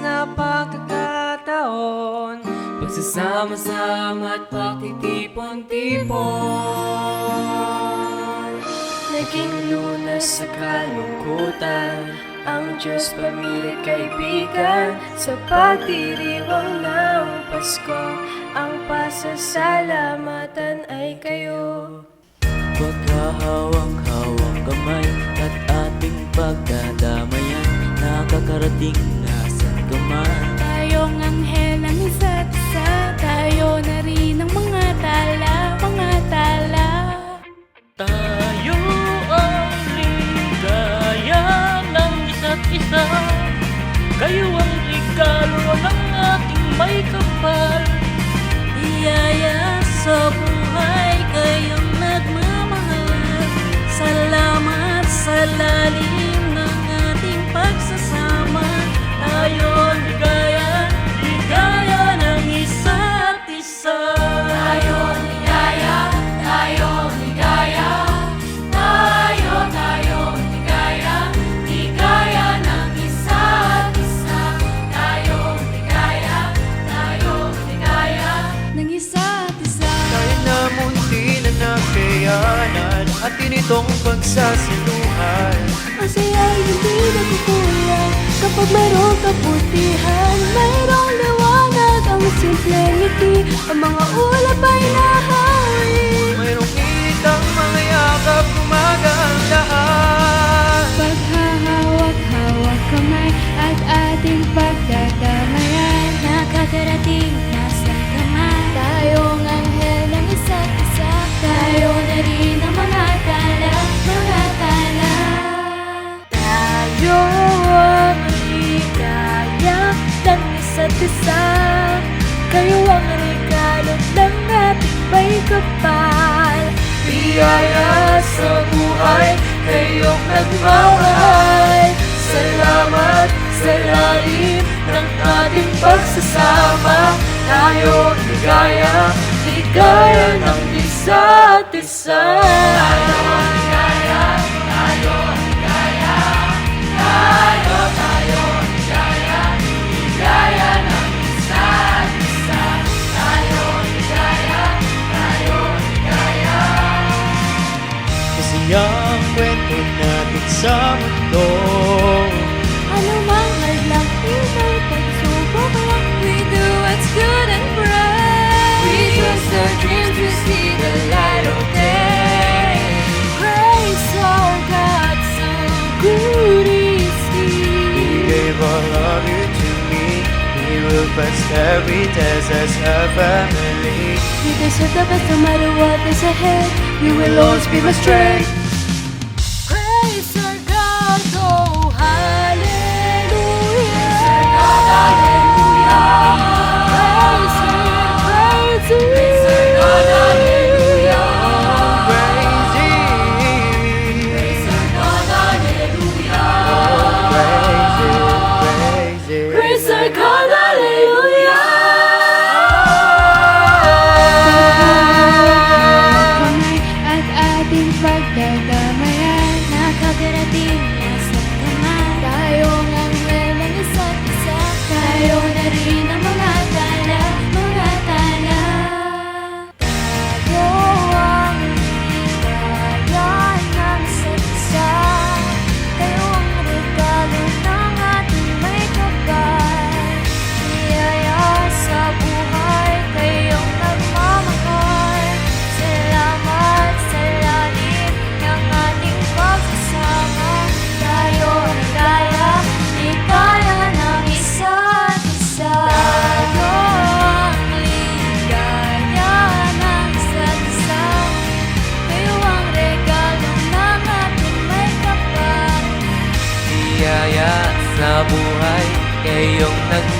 na pagkakataon Pagsasama-sama at pakitipon-tipon Naging lunas sa kalungkutan Ang Diyos, pamilya, kaibigan. Sa pagdiriwang ng Pasko Ang pasasalamatan ay kayo. Pagkahawak-hawak kamay At ating pagdadamayan. Nakakarating tayo ng anghel ang isa't sa sinuhan. Ang saya hindi nagkukulang Kapag mayroong kaputihan Mayroong liwanag Ang simple ngiti. Ang mga ulap ay nahawi Mayroong itang mga yakap Umaga kayong nagmamahal. Salamat sa lalim ng ating pagsasama. Tayo ligaya, ligaya ng isa't isa. Tayo We deserve as her family. The best, no matter what is ahead, we will always be my strength.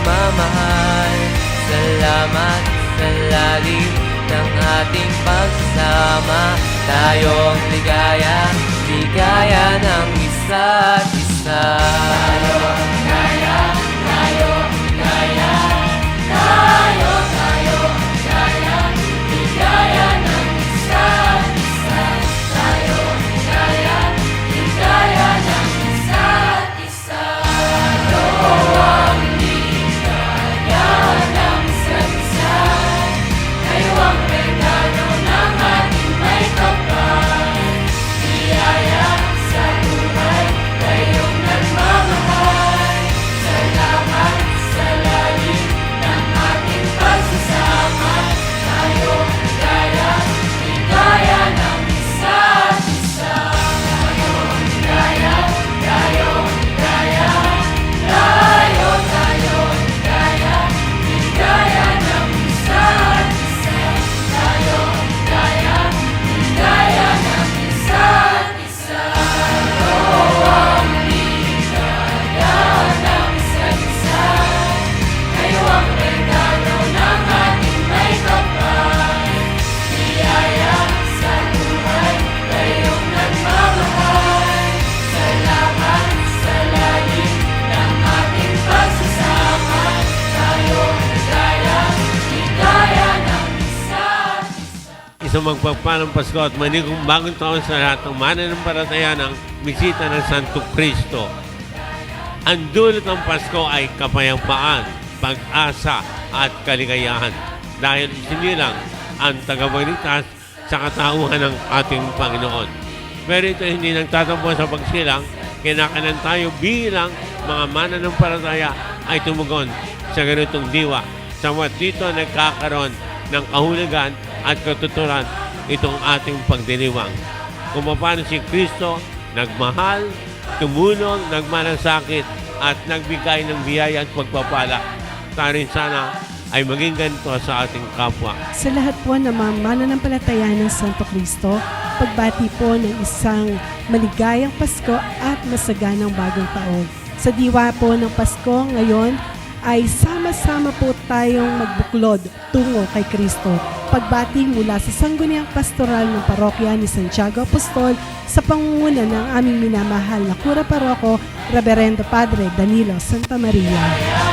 pagmamahal. Salamat sa lalim ng ating pagsama Tayong ligaya, ligaya ng isa't isa. Tayong isang magpagpalang Pasko at manigong bagong taon sa lahat ng mananampalataya ng bisita ng Santo Cristo. Ang dulot ng Pasko ay kapayapaan, pag-asa at kaligayahan dahil isinilang ang tagapagligtas sa katauhan ng ating Panginoon. Pero ito hindi nagtatampo sa pagsilang, kinakanan tayo bilang mga mananampalataya ay tumugon sa ganitong diwa. Samot dito nagkakaroon ng kahulugan at katuturan itong ating pagdiriwang. Kung paano si Kristo nagmahal, tumulong, nagmalasakit at nagbigay ng biyaya at pagpapala. Tayo sana ay maging ganito sa ating kapwa. Sa lahat po ng mga mananampalataya ng Santo Cristo, pagbati po ng isang maligayang Pasko at masaganang bagong taon. Sa diwa po ng Pasko ngayon ay sama-sama po tayong magbuklod tungo kay Kristo. Pagbati mula sa Sangguniang Pastoral ng Parokya ni Santiago Apostol sa pangunguna ng aming minamahal na Kura Paroko, Reverendo Padre Danilo Santa Maria.